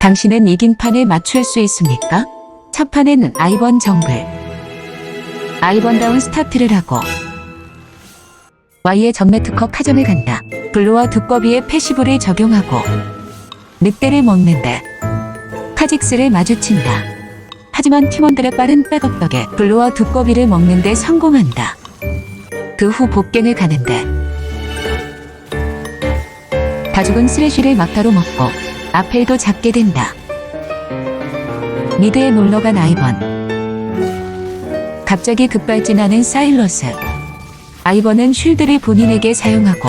당신은 이긴 판에 맞출 수 있습니까? 첫 판엔 아이번 정글. 아이번다운 스타트를 하고 Y의 전매 특허 카정을 간다. 블루와 두꺼비의 패시브를 적용하고 늑대를 먹는데 카직스를 마주친다. 하지만 팀원들의 빠른 백업 덕에 블루와 두꺼비를 먹는데 성공한다. 그 후 복갱을 가는데 다 죽은 쓰레쉬를 막타로 먹고 아펠도 잡게 된다. 미드에 놀러간 아이번. 갑자기 급발진하는 사일러스. 아이번은 쉴드를 본인에게 사용하고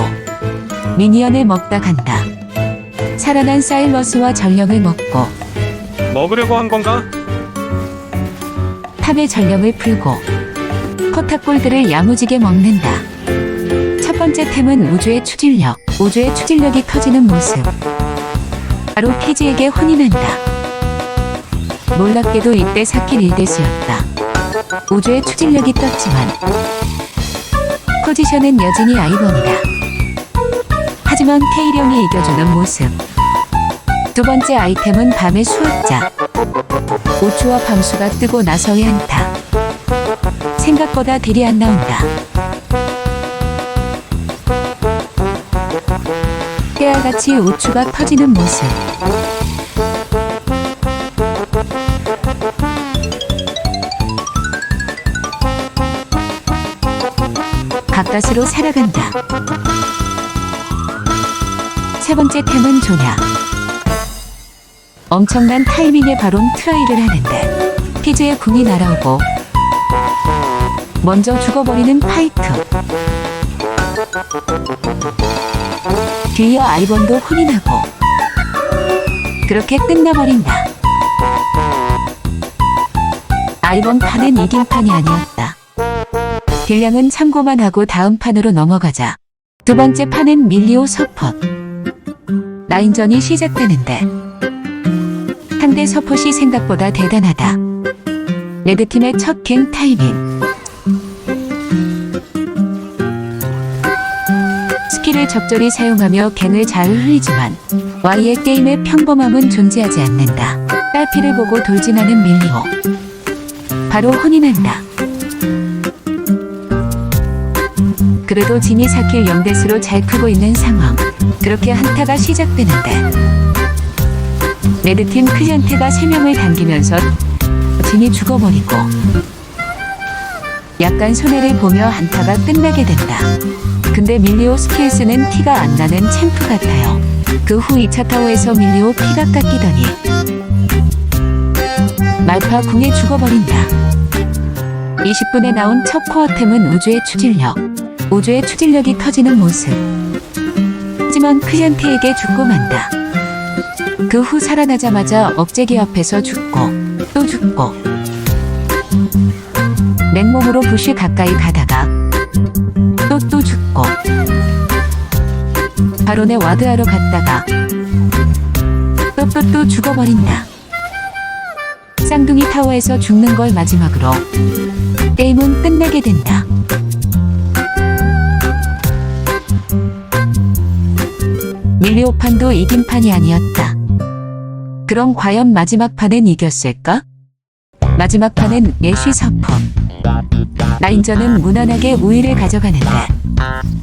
미니언을 먹다 간다. 살아난 사일러스와 전령을 먹고 먹으려고 한 건가? 탑의 전령을 풀고 코타골드를 야무지게 먹는다. 첫 번째 템은 우주의 추진력. 우주의 추진력이 터지는 모습. 바로 피지에게 혼인한다. 놀랍게도 이때 사킬 1대수였다. 우주의 추진력이 떴지만 포지션은 여전히 아이번이다. 하지만 케이령이 이겨주는 모습. 두 번째 아이템은 밤의 수호자. 우추와 밤수가 뜨고 나서의 한타. 생각보다 딜이 안 나온다. 때와같이 우추가 터지는 모습. 가까스로 살아간다. 세 번째 템은 조냐. 엄청난 타이밍의 바론 트라이를 하는데 피즈의 궁이 날아오고 먼저 죽어버리는 파이트 뒤이어 아이번도 혼인하고 그렇게 끝나버린다. 아이번 판은 이긴 판이 아니었다. 딜량은 참고만 하고 다음 판으로 넘어가자. 두 번째 판은 밀리오 서폿. 라인전이 시작되는데 상대 서폿이 생각보다 대단하다. 레드팀의 첫 갱 타이밍 스킬을 적절히 사용하며 갱을 잘 흘리지만 Y의 게임의 평범함은 존재하지 않는다. 딸피를 보고 돌진하는 밀리오. 바로 혼인한다. 그래도 진이 사킬 0대수로 잘 크고 있는 상황. 그렇게 한타가 시작되는데 레드팀 클리언트가 3명을 당기면서 진이 죽어버리고 약간 손해를 보며 한타가 끝나게 된다. 근데 밀리오 스킬 쓰는 티가 안 나는 챔프 같아요. 그 후 2차 타워에서 밀리오 피가 깎이더니 말파 궁에 죽어버린다. 20분에 나온 첫 코어템은 우주의 추진력. 우주의 추진력이 터지는 모습. 하지만 크리안테에게 죽고 만다. 그 후 살아나자마자 억제기 앞에서 죽고 또 죽고 맨몸으로 부시 가까이 가다가 바론에 와드하러 갔다가 또또또 죽어버린다. 쌍둥이 타워에서 죽는 걸 마지막으로 게임은 끝나게 된다. 밀리오판도 이긴 판이 아니었다. 그럼 과연 마지막 판은 이겼을까? 마지막 판은 예시 서퍼. 라인전은 무난하게 우위를 가져가는데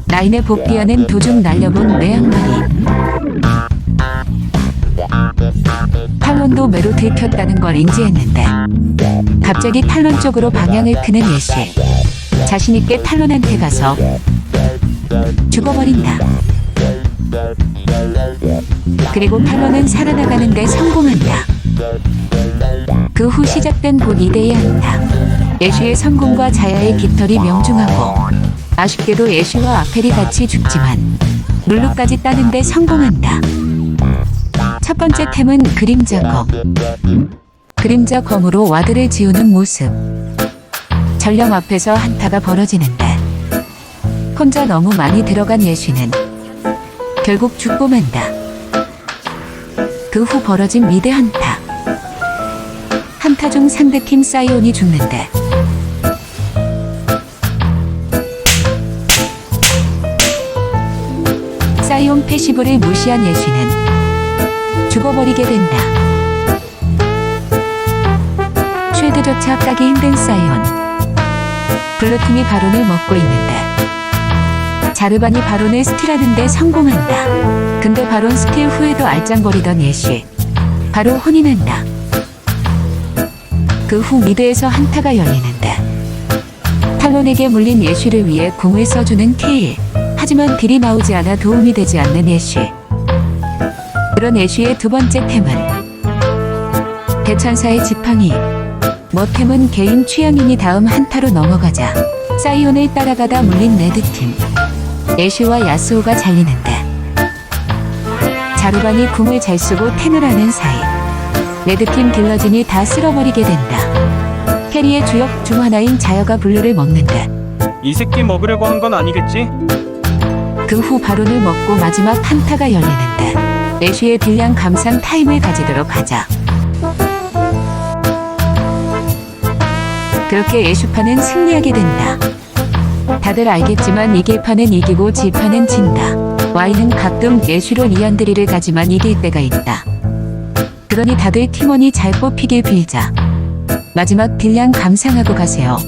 라인의 복귀하는 도중 날려본 뇌양머리 탈론도 매로 들켰다는 걸 인지했는데 갑자기 탈론 쪽으로 방향을 트는 예시. 자신있게 탈론한테 가서 죽어버린다. 그리고 탈론은 살아나가는데 성공한다. 그 후 시작된 본 2대의 한타 예슈의 성공과 자야의 깃털이 명중하고 아쉽게도 예슈와 아펠이 같이 죽지만 룰루까지 따는데 성공한다. 첫 번째 템은 그림자 검. 그림자 검으로 와드를 지우는 모습. 전령 앞에서 한타가 벌어지는데 혼자 너무 많이 들어간 예슈는 결국 죽고 만다. 그 후 벌어진 미드 한타. 한타 중 상대팀 사이온이 죽는데 사이온 패시브를 무시한 예시는 죽어버리게 된다. 쉴드조차 따기 힘든 사이온. 블루팀이 바론을 먹고 있는데 자르반이 바론을 스틸하는데 성공한다. 근데 바론 스틸 후에도 알짱거리던 예시. 바로 혼인한다. 그 후 미드에서 한타가 열리는데 탈론에게 물린 예시를 위해 궁을 써주는 케일. 하지만 딜이 나오지 않아 도움이 되지 않는 예쉬. 그런 예쉬의 두 번째 템은 대천사의 지팡이. 머템은 개인 취향이니 다음 한타로 넘어가자 사이온을 따라가다 물린 레드팀. 예쉬와 야스오가 잘리는데 자루반이 궁을 잘 쓰고 탱을 하는 사이 레드팀 딜러진이 다 쓸어버리게 된다. 캐리의 주역 중 하나인 자여가 블루를 먹는데 이 새끼 먹으려고 한 건 아니겠지? 그후 바론을 먹고 마지막 한타가 열리는데 애쉬의 딜량 감상 타임을 가지도록 하자. 그렇게 애슈파는 승리하게 된다. 다들 알겠지만 이길 파는 이기고 지파는 진다. Y는 가끔 애쉬로 리안드리를 가지만 이길 때가 있다. 그러니 다들 팀원이 잘 뽑히길 빌자. 마지막 딜량 감상하고 가세요.